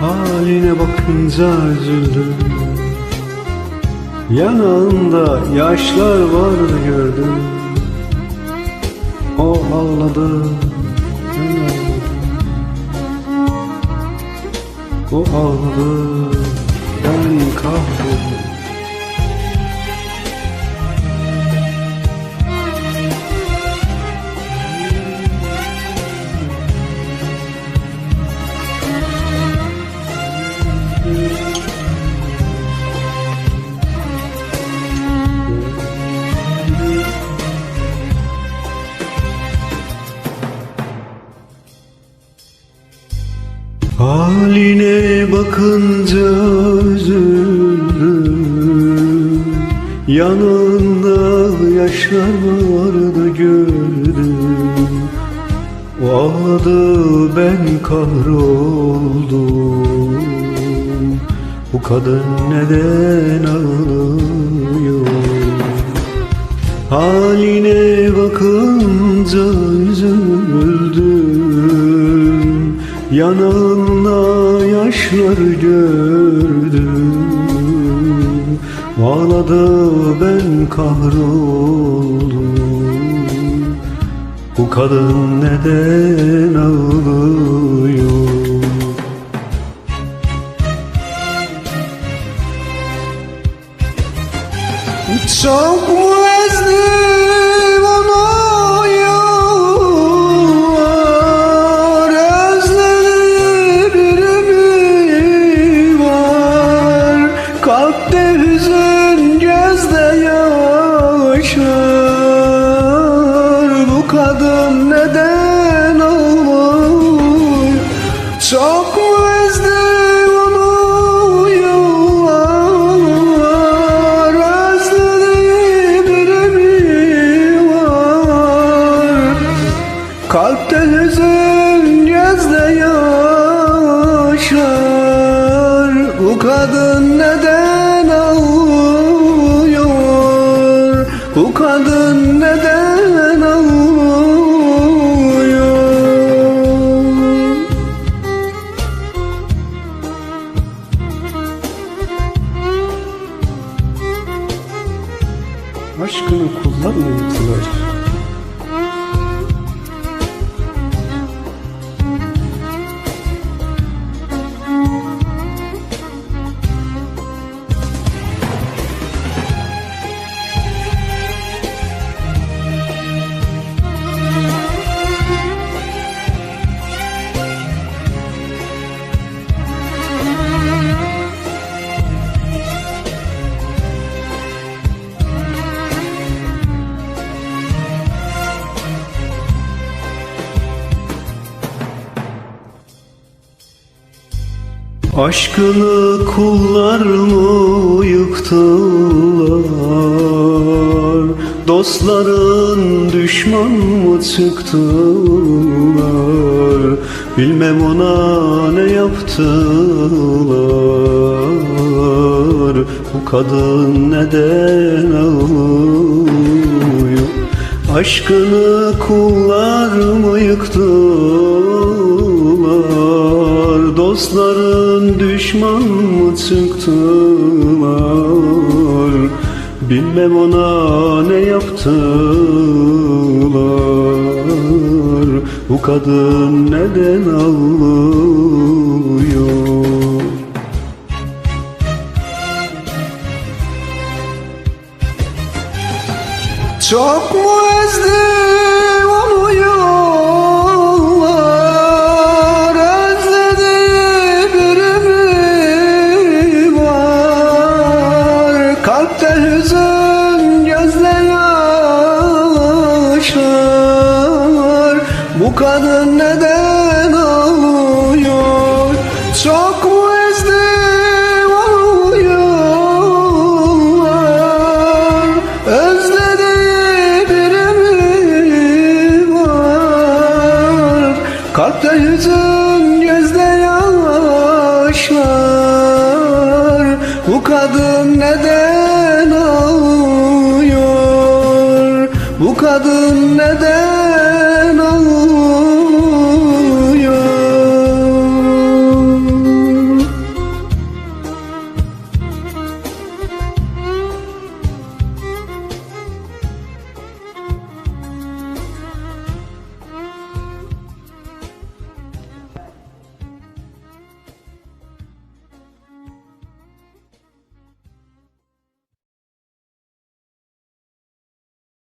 Haline bakınca üzüldüm. Yanağında yaşlar vardı gördüm. O ağladı. Ben ağladım O ağladı. Ben kahroldum Haline bakınca üzüldüm. Yanında yaşlar vardı gördüm. O ağladı ben kahroldum. Bu kadın neden ağlıyor? Haline bakınca üzüldüm. Yanağında yaşlar gördüm Ağladı ben kahroldum. Bu kadın neden ağlıyor? Çok mu ezdim Aşkını kullar mı Aşkını kullar mı yıktılar. Dostların düşman mı çıktılar? Bilmem ona ne yaptılar. Bu kadın neden ağlıyor? Aşkını kullar mı yıktılar Dostların düşman mı çıktılar? Bilmem ona ne yaptılar. Bu kadın neden ağlıyor? Çok mu ezdim Kalpte hüzün gözde yaşar. Bu kadın neden ağlıyor? Çok mu ezdim onu yıllar Özledi biri mi var? Kalpte hüzün gözde yaşlar Bu kadın neden kadın neden